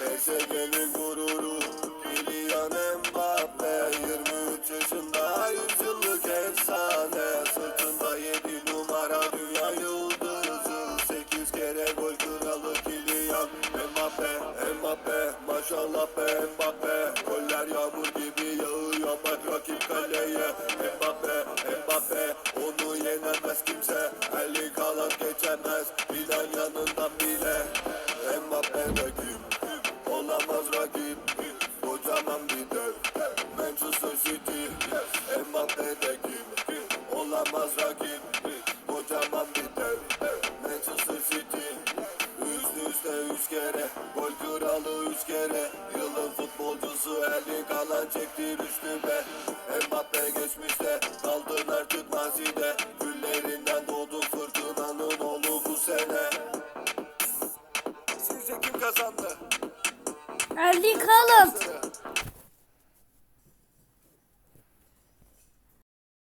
Gezegenin gururu Kylian Mbappe. 23 yaşında 100 yıllık efsane. Sırtında 7 numara dünya yıldızı. 8 kere gol kralı Kylian Mbappe. Mbappe maşallah Mbappe. Goller yağmur gibi yağıyor bak rakip kaleye. Mbappe Mbappe. Onu yenemez kimse. Ali kalan geçemez. Milan yanından bile. Mbappe kim? City Mbappe de kim? Olamaz rakip Kocaman bir dev Manchester City Üst üste üç kere Gol kralı üç kere Yılın futbolcusu eli kalan çekti düştü be Mbappe geçmişte Kaldın artık mazide Küllerinden doğdu fırtınanın oğlu bu sene Sizce kim kazandı? Erling Haaland.